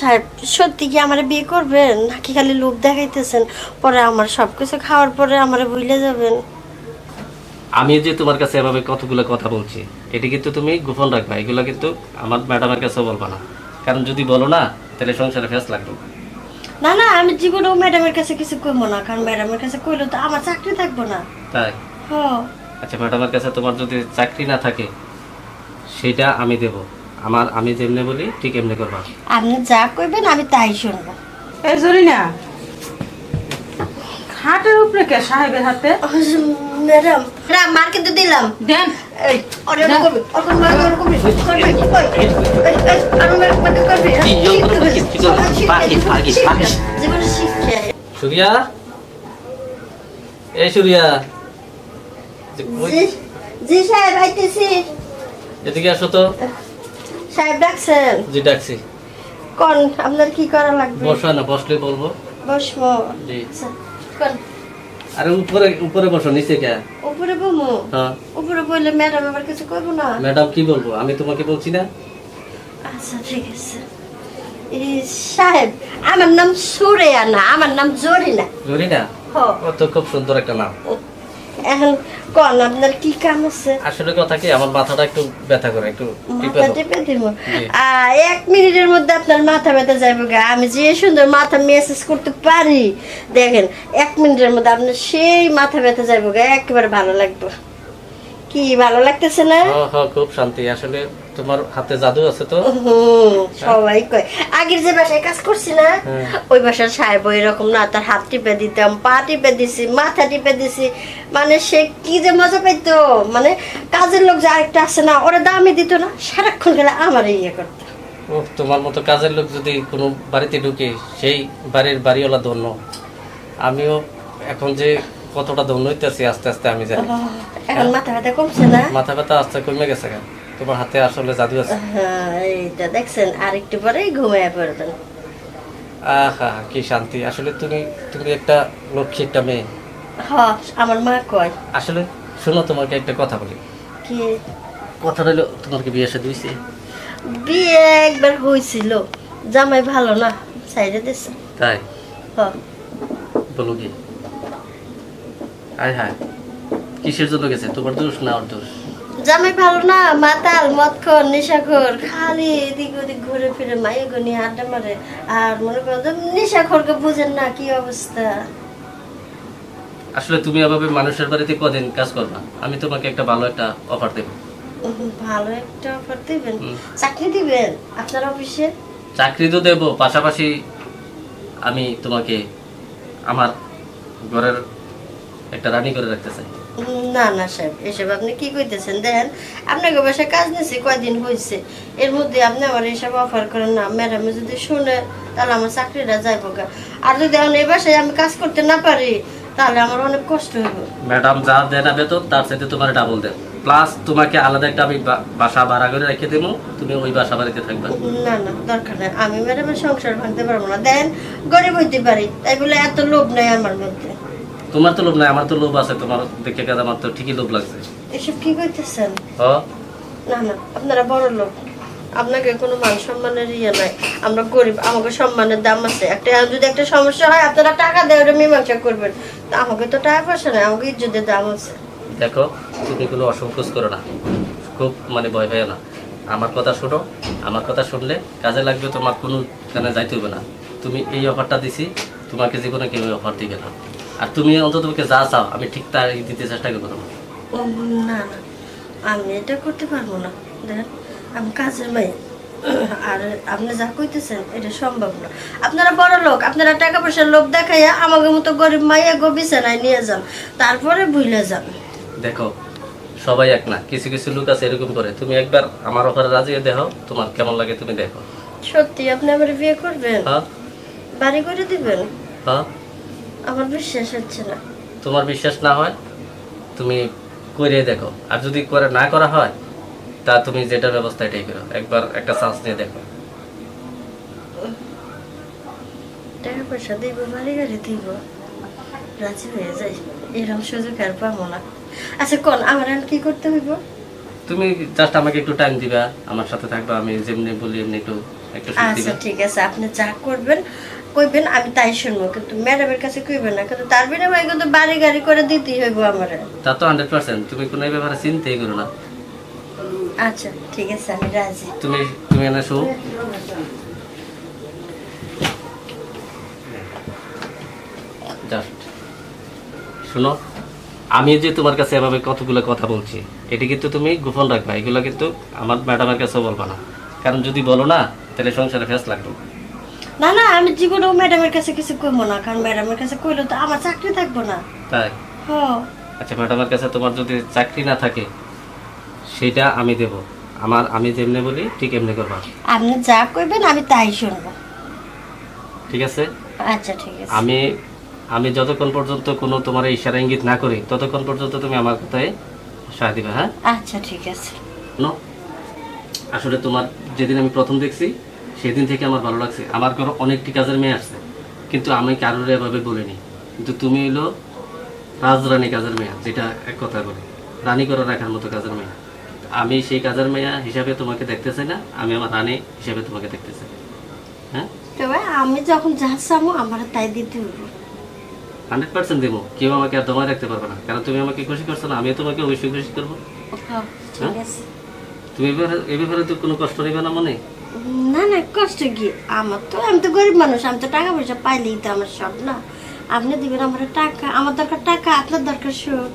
সাহেব সত্যি কি আমার বিয়ে করবেন? নাকি খালি লোক দেখাইতেছেন? পরে আমার সব কিছু খাওয়ার পরে আমার ভুলে যাবেন। আমি যে তোমার কাছে এভাবে কতগুলো কথা বলছি এটি কিন্তু তুমি গোপন রাখবা এগুলো কিন্তু আমার ম্যাডামের কাছেও বলবা না। কারণ যদি বলো না তাহলে সংসারে ফেস লাগবে না। না আমি জীবনেও ম্যাডামের কাছে কিছু কইবো না কারণ ম্যাডামের কাছে কইলে তো আমার চাকরি থাকব না। তাই? হ আচ্ছা ম্যাডামের কাছে তোমার যদি চাকরি না থাকে সেটা আমি দেব। আমার আমি যেমনি বলি ঠিক এমনি করবা। আপনি যা কইবেন আমি তাই শুনব। এই জরিনা খাটের উপরে কে সাহেবের হাতে? ম্যাডাম ম্যাডাম মার কিন্তু দিলাম। দেন। এই অরে করবি অরে মার করবি করবি কই এই আমি মার করবি করবি কি কি কি করবি? পাখি, পাখি, পাখি। জীবনে সুরিয়া? এই সুরিয়া। জি জি সাহেব আইতেছি। এদিকে আসো তো। সাহেব ডাকছেন? জি ডাকছি। কোন আপনার কি করা লাগবে? বসো না বসলে বলব। বসবো। জি। আচ্ছা, কোন। আরে উপরে উপরে বসো নিচে কে? উপরে বমু? হ্যাঁ। উপরে বললে ম্যাডাম আবার কিছু করব না? ম্যাডাম কি বলব? আমি তোমাকে বলছি না? আচ্ছা ঠিক আছে। সাহেব আমার নাম সুরেয়া না আমার নাম জরিনা। জরি না হ ও তো খুব সুন্দর একটা নাম। এখন কোন আপনার কি কাম আছে? আসলে কথা কি আমার মাথাটা একটু ব্যথা করে একটু টিপে। টিপে দিব? এক মিনিটের মধ্যে আপনার মাথা ব্যথা যাইব গা। আমি যে সুন্দর মাথা মেসেজ করতে পারি দেখেন এক মিনিটের মধ্যে আপনার সেই মাথা ব্যথা যাইব গা একেবারে ভালো লাগবে। কি ভালো লাগতেছে না? খুব শান্তি। আসলে তোমার হাতে জাদু আছে তো? সবাই কয় আগের যে বাসায় কাজ করছি না হ্যাঁ। ওই বাসার সাহেব এরকম না তার হাত টিপে দিতাম পা টিপে দিছি মাথা টিপে দিছি মানে সে কি যে মজা পাইতো মানে কাজের লোক যে আরেকটা আছে না ওরা দামই দিত না সারাক্ষণ গেলে আমার ইয়ে করতো। ও তোমার মতো কাজের লোক যদি কোনো বাড়িতে ঢুকে সেই বাড়ির বাড়িওয়ালা ধন্য। আমিও এখন যে কতটা ধন্য হইতেছি আস্তে আস্তে আমি জানি। এখন মাথা ব্যথা কমছে না? মাথা ব্যথা আস্তে কমে গেছে গা। তোমার হাতে আসলে জাদু আছে। হ্যাঁ, এইটা দেখছেন আর একটু পরেই ঘুমিয়ে পড়বেন। আহা কি শান্তি। আসলে তুমি তুমি একটা লক্ষ্মী একটা মেয়ে। হ আমার মা কয়। আসলে শোনো তোমাকে একটা কথা বলি। কি? কথা হলো তোমার কি বিয়ে সাথে দিয়েছে বিয়ে একবার হয়েছিল জামাই ভালো না সাইডে দিছে। তাই? হ। বলো কি? হায় হায় কিসের জন্য গেছে? তোমার দোষ না ওর দোষ? জামাই ভালো না মাতাল মদখর নেশাখোর খালি এদিক ওদিক ঘুরে ফিরে মায়ে গনি আড্ডা মারে। আর মনে করো যে নেশাখোরকে বুঝেন না কি অবস্থা। আসলে তুমি এভাবে মানুষের বাড়িতে কদিন কাজ করবা? আমি তোমাকে একটা ভালো একটা অফার দেবো। ভালো একটা অফার দিবেন? চাকরি দিবেন আপনার অফিসে? চাকরি তো দেবো পাশাপাশি আমি তোমাকে আমার ঘরের একটা রানী করে রাখতে চাই। না না সাহেব এসব আপনি কি কইতেছেন? দেখেন আপনাকে বাসায় কাজ নিয়েছি কয়দিন হয়েছে এর মধ্যে আপনি আমার এসব অফার করেন না। ম্যাডামে যদি শুনে তাহলে আমার চাকরিটা যাইব গা। আর যদি এখন এই বাসায় আমি কাজ করতে না পারি তাহলে আমার অনেক কষ্ট হবে ম্যাডাম যা দেন না বেতন তার সাথে তোমার ডাবল দেন প্লাস তোমাকে আলাদা একটা আমি বাসা ভাড়া করে রেখে দেবো। তুমি ওই বাসা বাড়িতে থাকবে। না না দরকার নেই। আমি ম্যাডামের সংসার ভাঙতে পারব না। দেন গরিব হইতে পারি। তাই বলে এত লোভ নেই আমার মধ্যে। তোমার তো লোভ নাই আমার তো লোভ আছে তোমার দেখে কাজ আমার তো ঠিকই লোভ লাগছে। এসব কি কইতেছেন? না না আপনারা বড় লোক। আপনাকে কোনো মান সম্মানের ইয়ে নাই। আমরা গরিব আমাকে সম্মানের দাম আছে। একটা যদি একটা সমস্যা হয় আপনারা টাকা দেয় ওটা মীমাংসা করবেন। তা আমাকে তো টাকা পয়সা নাই আমাকে ইজ্জতের দাম আছে। দেখো তুমি কোনো অসংকোচ করো না। খুব মানে ভয় পেও না। আমার কথা শোনো আমার কথা শুনলে কাজে লাগবে তোমার কোনো কানে যাইতে হবে না। তুমি এই অফারটা দিছি তোমাকে জীবনে কেউ অফার দিবে না। আর তুমি অন্তত যা চাও আমি ঠিক তার দিতে চেষ্টা করব তোমাকে। না না আমি এটা করতে পারব না। আমি কাজের মেয়ে। আর আপনি যা কইতেছেন এটা সম্ভব না। আপনারা বড় লোক আপনারা টাকা পয়সার লোভ দেখাইয়া আমাকে মতো গরিব মাইয়া গো বিছানায় নিয়ে যান তারপরে ভুলে যান। দেখো সবাই এক না কিছু কিছু লোক আছে এরকম করে। তুমি একবার আমার অফারে রাজি দেখো তোমার কেমন লাগে তুমি দেখো। সত্যি আপনি আমার বিয়ে করবেন? হ্যাঁ। বাড়ি করে দিবেন? হ্যাঁ। আমার বিশ্বাস হচ্ছে না। তোমার বিশ্বাস না হয় তুমি করে দেখো। আর যদি করে না করা হয় তা তুমি যেটা ব্যবস্থা এটাই করো। একবার একটা চান্স নিয়ে দেখো। টাকা পয়সা দিব বাড়ি গাড়ি দিব রাজি হয়ে যাই। এরকম সুযোগ আর পাবো না। আচ্ছা কোন আমার কি করতে হইব? তুমি জাস্ট আমাকে একটু টাইম দিবা আমার সাথে থাকবা আমি যেমনি বলি এমনি একটু একটু আচ্ছা ঠিক আছে আপনি যা করবেন কইবেন আমি তাই শুনব কিন্তু ম্যাডামের কাছে কইবেন না কিন্তু তার বিনিময়ে কিন্তু বাড়ি গাড়ি করে দিতেই হইব আমার। তা তো হান্ড্রেড পার্সেন্ট তুমি কোনো এই ব্যাপারে চিন্তাই করো না। আচ্ছা ঠিক আছে আমি রাজি। তুমি তুমি এনে শো জাস্ট শুনো আমি যে তোমার কাছে এভাবে কতগুলো কথা বলছি এটি কিন্তু তুমি গোপন রাখবা এগুলো কিন্তু আমার ম্যাডামের কাছেও বলবা না। কারণ যদি বলো না তাহলে সংসারে ফেস লাগবে না না আমি জীবনেও ম্যাডামের কাছে কিছু কইবো না কারণ ম্যাডামের কাছে কইলে তো আমার চাকরি থাকব না। তাই? হ। আচ্ছা ম্যাডামের কাছে তোমার যদি চাকরি না থাকে সেটা আমি দেব। আমার আমি যেমনি বলি ঠিক এমনি করবা। আপনি যা কইবেন আমি তাই শুনব। ঠিক আছে? আচ্ছা ঠিক আছে। আমি আমি যতক্ষণ পর্যন্ত কোনো তোমার ইশারা ইঙ্গিত না করি ততক্ষণ পর্যন্ত তুমি আমার কথায় সায় দিবে হ্যাঁ? আচ্ছা ঠিক আছে। নো? আসলে তোমার যেদিন আমি প্রথম দেখছি সেদিন থেকে আমার ভালো লাগছে। আমার ঘরে অনেকটি কাজের মেয়ে আসছে কিন্তু আমি কারোর এভাবে বলিনি। কিন্তু তুমি হলো রাজরানী কাজের মেয়ে যেটা এক কথা বলি। রানী করে রাখার মতো কাজের মেয়ে। আমি সেই কাজের মেয়া হিসাবে তোমাকে দেখতে চাই না আমি আমার রানী হিসাবে তোমাকে দেখতে চাই। হ্যাঁ? তবে আমি যখন যা চামো আমার তাই দিতে হইব। হান্ড্রেড পার্সেন্ট দেবো কেউ আমাকে আর দমায় রাখতে পারবে না। কারণ তুমি আমাকে খুশি করছ না আমিও তোমাকে অবশ্যই খুশি করব। ঠিক আছে। তুমি এ ব্যাপারে তো কোনো কষ্ট নেবে না মনে? না না কষ্ট কি? আমার তো আমি তো গরিব মানুষ আমি তো টাকা পয়সা পাইলেই তো আমার সব না? আপনি দিবেন আমার টাকা আমার দরকার টাকা আপনার দরকার সুখ।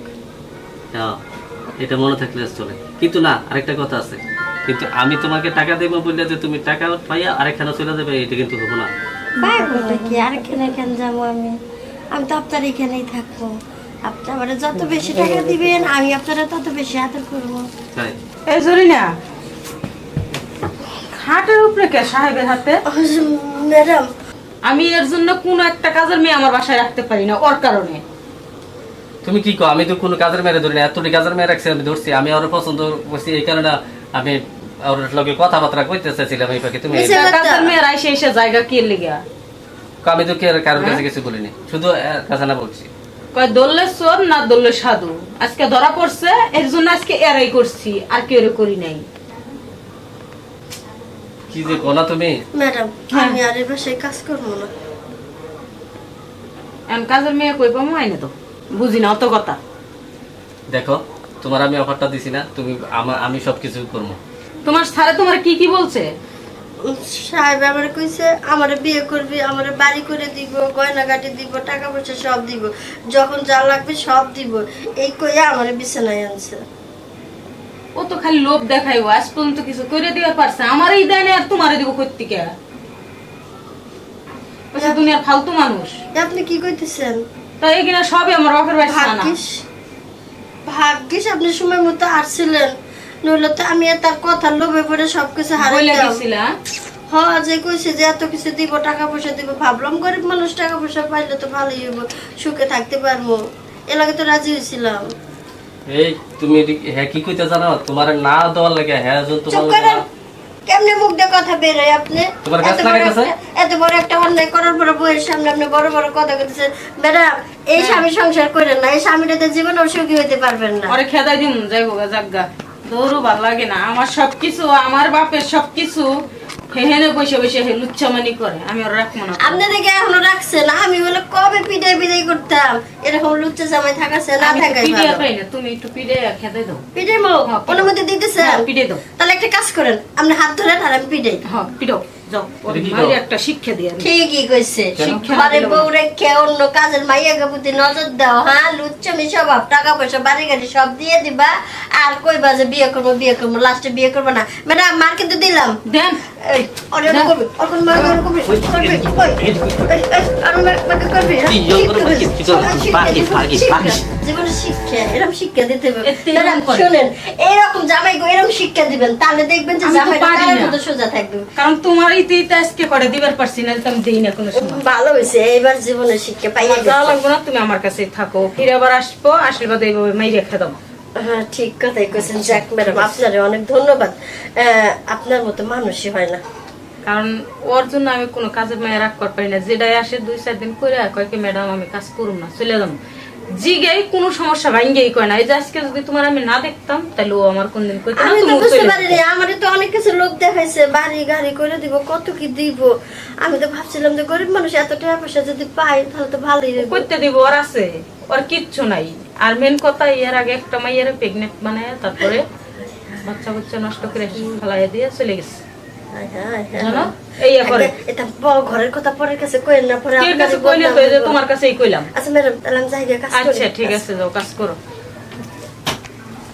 হ্যাঁ এটা মনে থাকলে চলে। কিন্তু না আরেকটা কথা আছে। কিন্তু আমি তোমাকে টাকা দেবো বললে যে তুমি টাকা পাইয়া আরেকখানে চলে যাবে এটা কিন্তু হব না। পাইবো নাকি? আর এখানে এখানে যাব আমি। আমি তো আপনার এখানেই থাকব। আপনি আমার যত বেশি টাকা দিবেন আমি আপনারা তত বেশি আদর করব। তাই? এই জরিনা খাটের উপরে কে সাহেবের হাতে? ম্যাডাম। আমি এর জন্য কোন একটা কাজের মেয়ে আমার বাসায় রাখতে পারি না ওর কারণে। তুমি কি কো আমি তো কোনো কাজের মেরে ধরি না এতটি কাজের মেয়ে রাখছি আমি ধরছি আমি ওর পছন্দ করছি এই কারণে আমি ওর লগে কথাবার্তা কইতে চাইছিলাম এই পাখি তুমি কাজের মেয়ের আইসে এসে জায়গা কে লেগে আমি তো কে কারোর কাছে কিছু বলিনি শুধু কাছে না বলছি। কয় দললে না দললে সাধু? আজকে ধরা পড়ছে এর জন্য আজকে এরাই করছি আর কেউ করি নাই। কি যে তুমি? ম্যাডাম হ্যাঁ। আমি আর এ বাসায় কাজ করব না। এখন কাজের মেয়ে কই পাবো? আইনে তো। বুঝি না অত কথা। দেখো তোমার আমি অফারটা দিছি না তুমি আমি সবকিছু করব। তোমার স্যারে তোমার কি কি বলছে? সাহেব আমার কইছে আমার বিয়ে করবি আমার বাড়ি করে দিব গয়না গাটি দিব টাকা পয়সা সব দিব যখন যা লাগবে সব দিব। এই কইয়া আমার বিছানায় আনছে। ও তো খালি লোভ দেখাইবো আজ পর্যন্ত কিছু করে দিবার পারছে আমারই দেয় না আর তোমারে দিব কর্তিকে বলছে দুনিয়ার ফালতু মানুষ। আপনি কি কইতেছেন? তো কিনা সবই আমার বাড়ি ভাগ্যিস। ভাগ্যিস আপনি সময় মতো আসছিলেন। নইলে তো আমি আর তার কথা লোভে পড়ে সবকিছু হারিয়ে গেছিলা হ যে কইছে যে এত কিছু দিব টাকা পয়সা দিব ভাবলাম গরিব মানুষ টাকা পয়সা পাইলে তো ভালোই হইব সুখে থাকতে পারব। এলাকা তো রাজি হয়েছিলাম এই তুমি হ্যাঁ কি কইতে জানো? তোমার না দেওয়ার লাগে হ্যাঁ তোমার কেমনে মুখ দিয়ে কথা বের হয় আপনি এত বড় একটা- অন্যায় করার পরে বইয়ের সামনে আপনি বড় বড় কথা কইতেছেন। ম্যাডাম এই স্বামী সংসার করেন না এই স্বামীটাতে জীবনেও সুখী হইতে পারবেন না। খেদাই যাইবো জাগা দৌড়ও ভালো লাগে না। আমার সবকিছু আমার বাপের সবকিছু হেহেনে বসে বসে হে লুচ্ছামানি করে। আমি ওর রাখব না আপনি দেখে এখনও রাখছেন আমি বলে কবে পিঠে পিটাই করতাম? এরকম লুচ্চা জামাই থাকাছে না থাকাই ভালো। পাই না। তুমি একটু পিঠে খেতে দাও। পিঠে মো হ্যাঁ। অনুমতি দিতেছেন? পিঠে দাও। তাহলে একটা কাজ করেন। আপনি হাত ধরেন আর আমি পিটাই। হ্যাঁ পিটাও। যাও কি? একটা শিক্ষা দিয়ে ঠিকই কইছে। শিক্ষা ঘরে দিলো। রেখে অন্য কাজের মাইয়াকে প্রতি নজর দাও হ্যাঁ? লুচ্চামি স্বভাব টাকা পয়সা বাড়ি গাড়ি সব দিয়ে দিবা। আর কইবা যে বিয়ে করব বিয়ে করব লাস্টে বিয়ে করব না। ম্যাডাম মার কিন্তু দিলাম। দেন। দিবি, দিবি, কারণ তোমার ইতে আজকে করে দিবার পারছি না তো আমি দেই না কোনো সময়। ভালো হয়েছে এইবার জীবনে শিক্ষা পাইয়া যাওয়া গেছে। না তুমি আমার কাছে থাকো। ফিরে আবার আসব আশীর্বাদ এইভাবে মাই রেখে দাও হ্যাঁ ঠিক কথাই কইছেন যাক ম্যাডাম আপনারে অনেক ধন্যবাদ। আপনার মতো মানুষই হয় না। কারণ ওর জন্য আমি কোনো কাজের মেয়ে রাগ কর পারি না। যেটাই আসে দুই চার দিন করে কয় কি ম্যাডাম আমি কাজ করুম না চলে যাব জিগেই কোনো সমস্যা ভাঙ্গেই কয় না। এই যে আজকে যদি তোমার আমি না দেখতাম তাহলে ও আমার কোনদিন কইতো না তুমি বুঝতে চলে পারিনি আমার তো অনেক কিছু লোক দেখাইছে বাড়ি গাড়ি করে দিব কত কি দিব। আমি তো ভাবছিলাম যে গরিব মানুষ এত টাকা পয়সা যদি পাই তাহলে তো ভালোই করতে দিব ওর আছে ওর কিচ্ছু নাই। আর মেন কথা ইয়ার আগে একটা মাইয়ের প্রেগনেন্ট মানে তারপরে বাচ্চা বাচ্চা নষ্ট করে ফেলাই দিয়ে চলে গেছে। আচ্ছা আচ্ছা ঠিক আছে যাও কাজ করো।